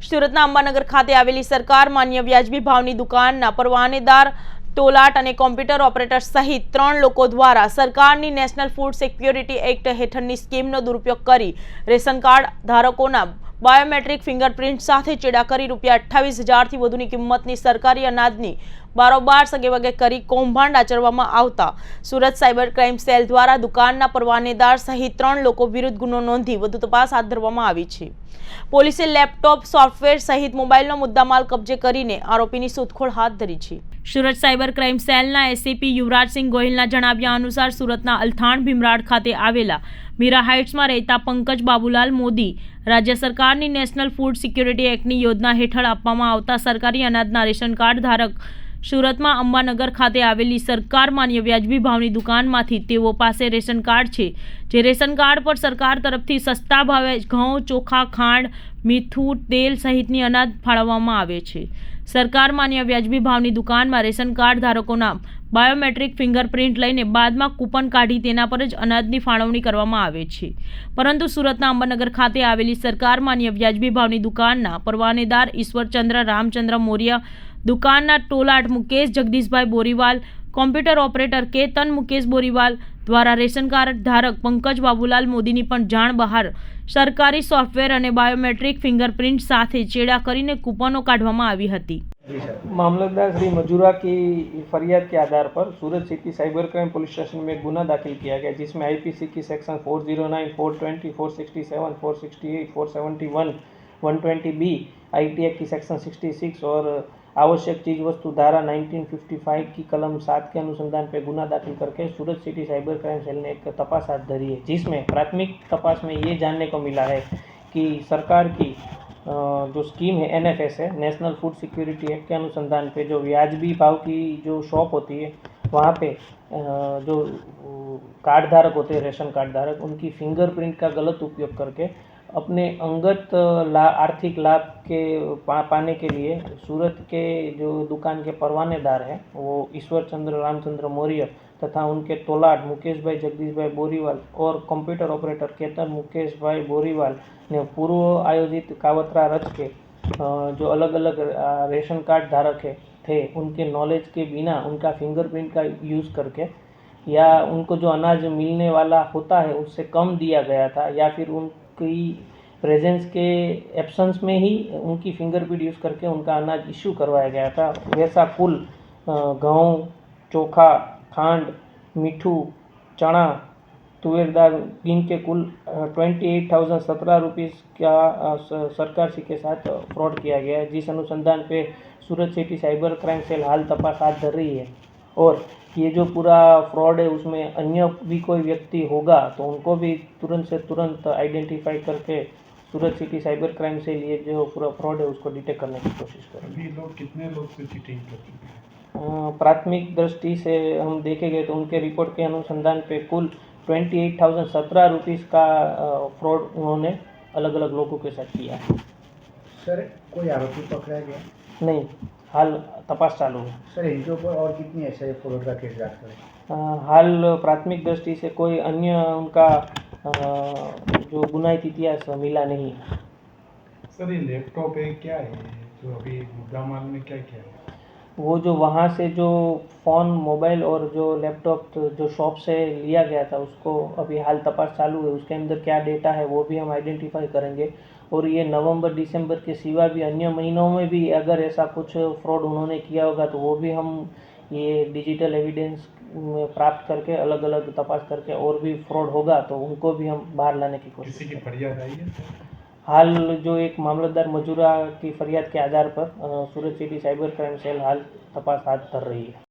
સુરતના અંબાનગર ખાતે આવેલી સરકાર માન્ય વ્યાજબી ભાવની દુકાનના પરવાનેદાર ટોલાટ અને કોમ્પ્યુટર ઓપરેટર સહિત ત્રણ લોકો દ્વારા સરકારની નેશનલ ફૂડ સિક્યોરિટી એક્ટ હેઠળની સ્કીમનો દુરુપયોગ કરી રેશન કાર્ડ ધારકોના બાયોમેટ્રિક ફિંગરપ્રિન્ટ સાથે ચેડા કરી રૂપિયા અઠ્ઠાવીસ હજારથી વધુની કિંમતની સરકારી અનાજની બારોબાર સગેવગે કરી કૌભાંડ આચરવામાં આવતા. સુરત સાયબર ક્રાઇમ સેલ દ્વારા દુકાનના પરવાનેદાર સહિત ત્રણ લોકો વિરુદ્ધ ગુનો નોંધી વધુ તપાસ હાથ ધરવામાં આવી છે. પોલીસે લેપટોપ, સોફ્ટવેર સહિત મોબાઈલનો મુદ્દામાલ કબજે કરીને આરોપીની શોધખોળ હાથ ધરી છે. સુરત સાયબર ક્રાઇમ સેલના એસીપી યુવરાજસિંહ ગોહિલના જણાવ્યા અનુસાર સુરતના અલથાણ ભીમરાડ ખાતે આવેલા મીરા હાઇટ્સમાં રહેતા પંકજ બાબુલાલ મોદી રાજ્ય સરકારની નેશનલ ફૂડ સિક્યોરિટી એક્ટની યોજના હેઠળ આપવામાં આવતા સરકારી અનાજના રેશન કાર્ડ ધારક સુરતમાં અંબાનગર ખાતે આવેલી સરકાર માન્ય વ્યાજબી ભાવની દુકાનમાંથી તેઓ પાસે રેશન કાર્ડ છે, જે રેશન કાર્ડ પર સરકાર તરફથી સસ્તા ભાવે ઘઉં, ચોખા, ખાંડ, મીઠું, તેલ સહિતની અનાજ ફાળવવામાં આવે છે. સરકાર માન્ય વ્યાજબી ભાવની દુકાનમાં રેશન કાર્ડ ધારકોના બાયોમેટ્રિક ફિંગરપ્રિન્ટ લઈને બાદમાં કૂપન કાઢી તેના પર જ અનાજની ફાળવણી કરવામાં આવે છે. પરંતુ સુરતના અંબાનગર ખાતે આવેલી સરકાર માન્ય વ્યાજબી ભાવની દુકાનના પરવાનેદાર ઈશ્વરચંદ્ર રામચંદ્ર મોર્ય દુકાનના ટોલાટ મુકેશ જગદીશભાઈ બોરીવાલ કોમ્પ્યુટર ઓપરેટર કેતન મુકેશ બોરીવાલ દ્વારા રેશન કાર્ડ ધારક પંકજ બાબુલાલ મોદીની પણ જાણ બહાર સરકારી સોફ્ટવેર અને બાયોમેટ્રિક ફિંગરપ્રિન્ટ સાથે ચેડા કરીને કૂપનો કાઢવામાં આવી હતી जी सर मामलतदार श्री मजूरा की फरियाद के आधार पर Surat city cyber crime police station में एक गुना दाखिल किया गया जिसमें आईपीसी की सेक्शन 409, 420, 467, 468, 471, 120 बी आईटी एक्ट की सेक्शन 66 और आवश्यक चीज़ वस्तु धारा 1955 की कलम सात के अनुसंधान पर गुना दाखिल करके Surat city cyber crime cell ने एक तपास हाथ धरी है, जिसमें प्राथमिक तपास में ये जानने को मिला है कि सरकार की जो स्कीम है, एनएफएस है, नेशनल फ़ूड सिक्योरिटी एक्ट के अनुसंधान पे जो व्याजबी भाव की जो शॉप होती है, वहाँ पे जो कार्ड धारक होते हैं, रेशन कार्ड धारक, उनकी फिंगरप्रिंट का गलत उपयोग करके अपने अंगत ला आर्थिक लाभ के पा, पाने के लिए सूरत के जो दुकान के परवानेदार हैं वो ईश्वर चंद्र रामचंद्र मौर्य तथा उनके तोलाट मुकेश भाई जगदीश भाई बोरीवाल और कंप्यूटर ऑपरेटर केतन मुकेश भाई बोरीवाल ने पूर्व आयोजित कावतरा रच के जो अलग अलग रेशन कार्ड धारक है थे उनके नॉलेज के बिना उनका फिंगरप्रिंट का यूज़ करके या उनको जो अनाज मिलने वाला होता है उससे कम दिया गया था या फिर उनकी प्रेजेंस के एब्सेंस में ही उनकी फिंगरप्रिंट यूज़ करके उनका अनाज इशू करवाया गया था। वैसा कुल गेहूँ, चोखा, खांड, मीठू, चना, तुवेर दाल इनके कुल ट्वेंटी एट थाउज़ेंड सत्रह रुपीज़ का सरकार सी के साथ फ्रॉड किया गया है। जिस अनुसंधान पे Surat city cyber crime cell हाल तपास हाथ धर रही है। और ये जो पूरा फ्रॉड है उसमें अन्य भी कोई व्यक्ति होगा तो उनको भी तुरंत से तुरंत आइडेंटिफाई करके सूरत सिटी साइबर क्राइम से ये जो पूरा फ्रॉड है उसको डिटेक्ट करने की कोशिश करें अभी लोग कितने लोग से चीटिंग कर चुके हैं? प्राथमिक दृष्टि से हम देखेंगे तो उनके रिपोर्ट के अनुसंधान पे कुल ट्वेंटी एट थाउज़ेंड सत्रह रुपीज़ का फ्रॉड उन्होंने अलग अलग लोगों के साथ किया है। सर कोई आरोपी पकड़ा गया? नहीं। हाल तपास चालू है। सर इनके ऊपर और कितनी ऐसे फ्रॉड का केस दर्ज करें हाल प्राथमिक दृष्टि से कोई अन्य उनका जो गुनाहित इतिहास मिला नहीं। सर ये लैपटॉप है क्या है? जो अभी मुद्दा माल में क्या क्या है? वो जो वहाँ से जो फ़ोन मोबाइल और जो लैपटॉप तो जो शॉप से लिया गया था उसको अभी हाल तपास चालू है उसके अंदर क्या डेटा है वो भी हम आइडेंटिफाई करेंगे। और ये नवंबर दिसंबर के सिवा भी अन्य महीनों में भी अगर ऐसा कुछ फ्रॉड उन्होंने किया होगा तो वो भी हम ये डिजिटल एविडेंस प्राप्त करके अलग अलग तपास करके और भी फ्रॉड होगा तो उनको भी हम बाहर लाने की कोशिश किसी की फरियाद आई है? हाल जो एक मामलतदार मजूरा की फरियाद के आधार पर Surat city cyber crime cell हाल तपास हाथ धर रही है।